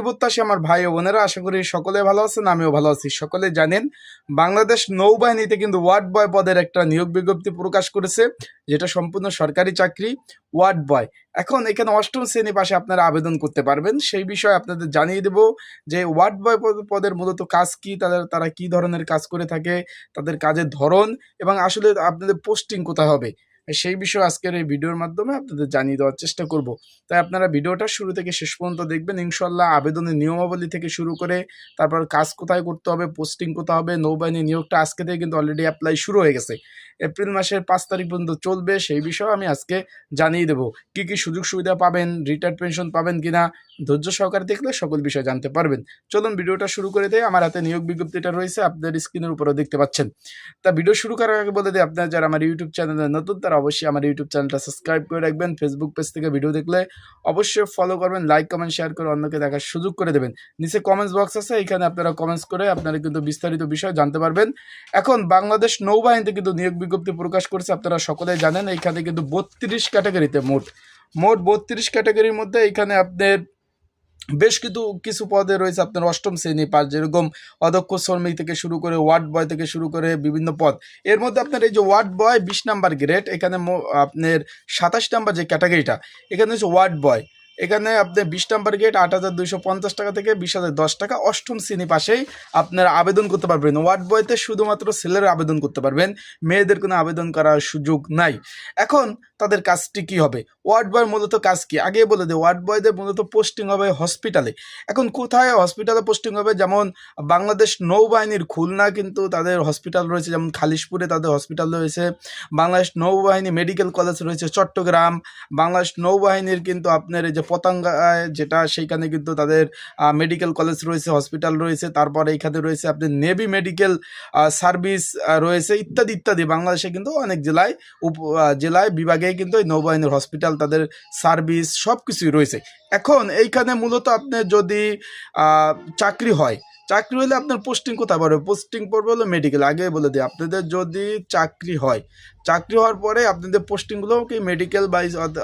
প্রত্যাশী আমার ভাই ও বোনেরা, আশা করি সকলে ভালো আছেন, আমিও ভালো আছি। সকলে জানেন, বাংলাদেশ নৌবাহিনীতে কিন্তু ওয়ার্ড বয় পদের একটা নিয়োগ বিজ্ঞপ্তি প্রকাশ করেছে, যেটা সম্পূর্ণ সরকারি চাকরি, ওয়ার্ড বয়। এখন এখানে অষ্টম শ্রেণি পাশে আপনারা আবেদন করতে পারবেন। সেই বিষয়ে আপনাদের জানিয়ে দেব যে ওয়ার্ড বয় পদ- পদের মূলত কাজ কি, তাদের, তারা কি ধরনের কাজ করে থাকে, তাদের কাজের ধরন এবং আসলে আপনাদের পোস্টিং কোথায় হবে। সেই বিষয়ে আজকের এই ভিডিওর মাধ্যমে আপনাদের জানিয়ে দেওয়ার চেষ্টা করব। তাই আপনারা ভিডিওটা শুরু থেকে শেষ পর্যন্ত দেখবেন। ইনশাল্লাহ আবেদনের নিয়মাবলী থেকে শুরু করে তারপর কাজ কোথায় করতে হবে, পোস্টিং কোথায় হবে, নৌবাহিনী নিয়োগটা আজকে থেকে কিন্তু অলরেডি অ্যাপ্লাই শুরু হয়ে গেছে। এপ্রিল মাসের পাঁচ তারিখ পর্যন্ত চলবে, সেই বিষয়ে আমি আজকে জানিয়ে দেবো। কি কি সুযোগ সুবিধা পাবেন রিটায়ার্ড পেনশন পাবেন কিনা, ধৈর্য সহকারে দেখলে সকল বিষয় জানতে পারবেন। চলুন ভিডিওটা শুরু করে দেয় আমার হাতে নিয়োগ বিজ্ঞপ্তিটা রয়েছে, আপনাদের স্ক্রিনের উপরে দেখতে পাচ্ছেন। তা ভিডিও শুরু করার আগে বলে দিই, আপনারা যারা আমার ইউটিউব চ্যানেলে নতুন অবশ্যই আমার ইউটিউব চ্যানেলটা সাবস্ক্রাইব করে রাখবেন। ফেসবুক পেজ থেকে ভিডিও দেখলে অবশ্যই ফলো করবেন লাইক কমেন্ট শেয়ার করে অন্যকে দেখার সুযোগ করে দেবেন। নিচে কমেন্টস বক্স আছে, এখানে আপনারা কমেন্টস করে আপনারা কিন্তু বিস্তারিত বিষয় জানতে পারবেন। এখন বাংলাদেশ নৌবাহিনীতে কিন্তু নিয়োগ বিজ্ঞপ্তি প্রকাশ করেছে, আপনারা সকলেই জানেন, এখানে কিন্তু বত্রিশ ক্যাটাগরিতে মোট। মোট বত্রিশ ক্যাটাগরির মধ্যে এখানে আপনার বেশ কিছু কিছু পদে রয়েছে আপনার অষ্টম শ্রেণি পাস যেরকম অধ্যক্ষ শ্রমিক থেকে শুরু করে ওয়ার্ড বয় থেকে শুরু করে বিভিন্ন পদ। এর মধ্যে আপনার এই যে ওয়ার্ড বয় বিশ নাম্বার গ্রেড, এখানে আপনার সাতাশ নাম্বার যে ক্যাটাগরিটা, এখানে হচ্ছে ওয়ার্ড বয়। এখানে আপনি বিশ নাম্বার গেট আট হাজার দুইশো পঞ্চাশ টাকা থেকে বিশ হাজার দশ টাকা অষ্টম শ্রেণি পাশেই আপনারা আবেদন করতে পারবেন। ওয়ার্ড বয়তে শুধুমাত্র ছেলেরা আবেদন করতে পারবেন, মেয়েদের কোনো আবেদন করার সুযোগ নাই। এখন তাদের কাজটি কি হবে? ওয়ার্ড বয় মূলত কাজ কি? আগে বলে দিই, ওয়ার্ড বয়দের মূলত পোস্টিং হবে হসপিটালে এখন কোথায় হসপিটালে পোস্টিং হবে? যেমন বাংলাদেশ নৌবাহিনীর খুলনা কিন্তু তাদের হসপিটাল রয়েছে, যেমন খালিশপুরে তাদের হসপিটাল রয়েছে। বাংলাদেশ নৌবাহিনী মেডিকেল কলেজ রয়েছে, চট্টগ্রাম। বাংলাদেশ নৌবাহিনীর কিন্তু আপনার এই যে পতাঙ্গায় যেটা, সেইখানে কিন্তু তাদের মেডিকেল কলেজ রয়েছে হসপিটাল রয়েছে, তারপরে এইখানে রয়েছে আপনি নেভি মেডিকেল সার্ভিস রয়েছে, ইত্যাদি ইত্যাদি। বাংলাদেশে কিন্তু অনেক জেলায় উপ জেলায় বিভাগে কিন্তু এই নৌবাহিনীর হসপিটাল তাদের সার্ভিস সব কিছুই রয়েছে। এখন এইখানে মূলত আপনার যদি চাকরি হয়, চাকরি হলে আপনার পোস্টিং কোথায় পড়বে? পোস্টিং পড়বে হলো মেডিকেল আগে বলে দিই, আপনাদের যদি চাকরি হয়, চাকরি হওয়ার পরে আপনাদের পোস্টিংগুলো কি মেডিকেল বা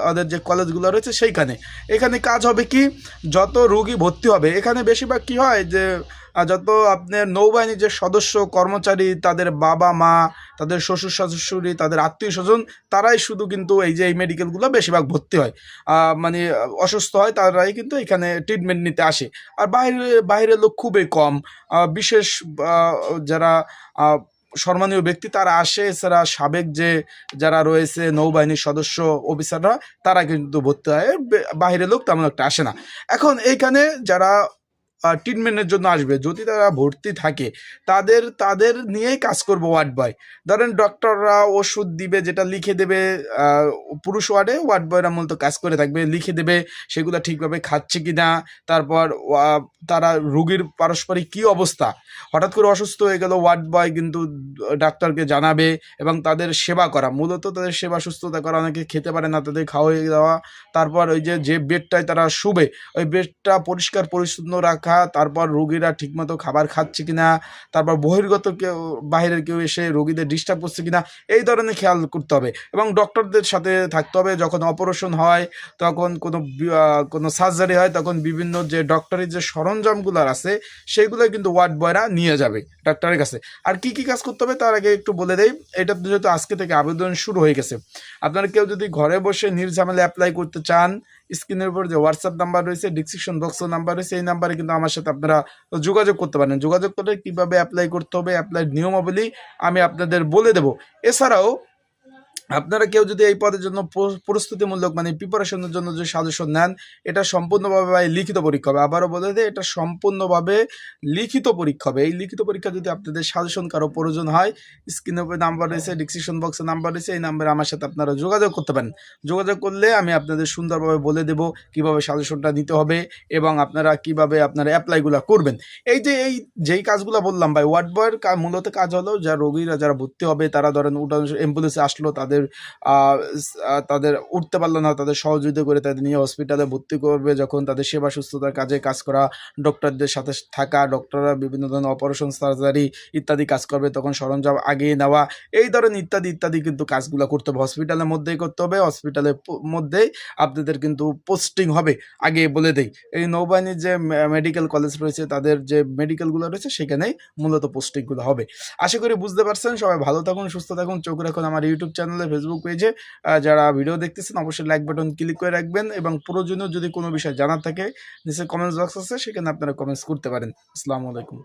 ওদের যে কলেজগুলো রয়েছে সেইখানে। এখানে কাজ হবে কি, যত রোগী ভর্তি হবে, এখানে বেশিরভাগ কি হয় যে যত আপনার নৌবাহিনীর যে সদস্য, কর্মচারী, তাদের বাবা মা তাদের শ্বশুর শাশুড়ি, তাদের আত্মীয় স্বজন, তারাই শুধু কিন্তু এই যে এই মেডিকেলগুলো বেশিরভাগ ভর্তি হয়। মানে অসুস্থ হয় তারাই কিন্তু এখানে ট্রিটমেন্ট নিতে আসে। আর বাইরে, বাইরের লোক খুবই কম। বিশেষ যারা সম্মানীয় ব্যক্তি তারা আসে, এছাড়া সাবেক যে যারা রয়েছে নৌবাহিনীর সদস্য অফিসাররা তারা কিন্তু ভর্তি হয়। বে- বাইরের লোক তেমন একটা আসে না। এখন এইখানে যারা ট্রিটমেন্টের জন্য আসবে। যদি তারা ভর্তি থাকে, তাদের তাদের নিয়েই কাজ করব ওয়ার্ড বয় ধরেন ডক্টররা ওষুধ দিবে, যেটা লিখে দেবে পুরুষ ওয়ার্ডে ওয়ার্ড বয়রা মূলত কাজ করে থাকবে, লিখে দেবে, সেগুলো ঠিকভাবে খাচ্ছে কি না তারপর তারা রুগীর পারস্পরিক কি অবস্থা? হঠাৎ করে অসুস্থ হয়ে গেল ওয়ার্ড বয় কিন্তু ডাক্তারকে জানাবে এবং তাদের সেবা করা। মূলত তাদের সেবা, সুস্থতা করা, অনেকে খেতে পারে না, তাদের খাওয়া দেওয়া তারপর ওই যে যে বেডটায় তারা শুবে, ওই বেডটা পরিষ্কার, পরিচ্ছন্ন রাখা তারপর রোগীরা ঠিকমতো খাবার খাচ্ছে কিনা, তারপর বহির্গত কেউ, বাইরের কেউ এসে রোগীদের ডিস্টার্ব করছে কিনা, এই ধরনের খেয়াল করতে হবে। এবং ডক্টরদের সাথে থাকতে হবে, যখন অপারেশন হয়, তখন কোনো কোনো সার্জারি হয়, তখন বিভিন্ন যে ডক্টরের যে সরঞ্জামগুলো আছে, সেগুলো কিন্তু ওয়ার্ড বয়রা নিয়ে যাবে ডাক্তারের কাছে। আর কি কি কাজ করতে হবে, তার আগে একটু বলে দেই, এটা যেহেতু আজকে থেকে আবেদন শুরু হয়ে গেছে। আপনারা কেউ যদি ঘরে বসে নির্ঝামেলা অ্যাপ্লাই করতে চান স্ক্রিনের উপর যে হোয়াটসঅ্যাপ নাম্বার রয়েছে ডিসক্রিপশন বক্সের নাম্বার রয়েছে, এই নাম্বারে কিন্তু আমার সাথে আপনারা যোগাযোগ করতে পারেন। যোগাযোগ করে কীভাবে অ্যাপ্লাই করতে হবে অ্যাপ্লাই নিয়মাবলী আমি আপনাদের বলে দেব। এছাড়াও আপনারা কেউ যদি এই পদের জন্য প্রস্তুতিমূলক মানে প্রিপারেশনের জন্য যে সাজেশন নেন, এটা সম্পূর্ণভাবে লিখিত পরীক্ষা হবে। আবারও বলে দেয় এটা সম্পূর্ণভাবে লিখিত পরীক্ষা হবে। এই লিখিত পরীক্ষা যদি আপনাদের সাজেশন কারও প্রয়োজন হয় স্ক্রিনের উপরে নাম্বার রয়েছে ডিসক্রিপশন বক্সে নাম্বার রয়েছে, এই নাম্বারে আমার সাথে আপনারা যোগাযোগ করতে পারেন। যোগাযোগ করলে আমি আপনাদের সুন্দরভাবে বলে দেব কীভাবে সাজেশনটা নিতে হবে এবং আপনারা কীভাবে আপনারা অ্যাপ্লাইগুলো করবেন। এই যে, এই যেই কাজগুলো বললাম ভাই ওয়ার্ড বয়ের মূলত কাজ হলো যা রোগীরা যারা ভর্তি হবে, তারা ধরেন উঠান অ্যাম্বুলেন্সে আসলো, তাদের তাদের তাদের উঠতে পারল না, তাদের সহযোগিতা করে তাদের নিয়ে হসপিটালে ভর্তি করবে। যখন তাদের সেবা সুস্থতার কাজে কাজ করা ডক্টরদের সাথে থাকা ডক্টররা বিভিন্ন ধরনের অপারেশন সার্জারি ইত্যাদি কাজ করবে, তখন সরঞ্জাম আগিয়ে নেওয়া, এই ধরনের ইত্যাদি ইত্যাদি কিন্তু কাজগুলো করতে হবে। হসপিটালের মধ্যেই করতে হবে হসপিটালের মধ্যেই আপনাদের কিন্তু পোস্টিং হবে। আগে বলে দেই, এই নৌবাহিনীর যে মেডিকেল কলেজ রয়েছে, তাদের যে মেডিকেলগুলো রয়েছে, সেখানেই মূলত পোস্টিংগুলো হবে। আশা করি বুঝতে পারছেন, সবাই ভালো থাকুন, সুস্থ থাকুন, চোখ রাখুন আমার ইউটিউব চ্যানেলে ফেসবুক পেজে যারা ভিডিও দেখতেছেন, অবশ্যই লাইক বাটন ক্লিক করে রাখবেন এবং প্রয়োজনীয় যদি কোনো বিষয় জানার থাকে, নিচে কমেন্টস বক্স আছে, সেখানে আপনারা কমেন্টস করতে পারেন। আসসালামু আলাইকুম।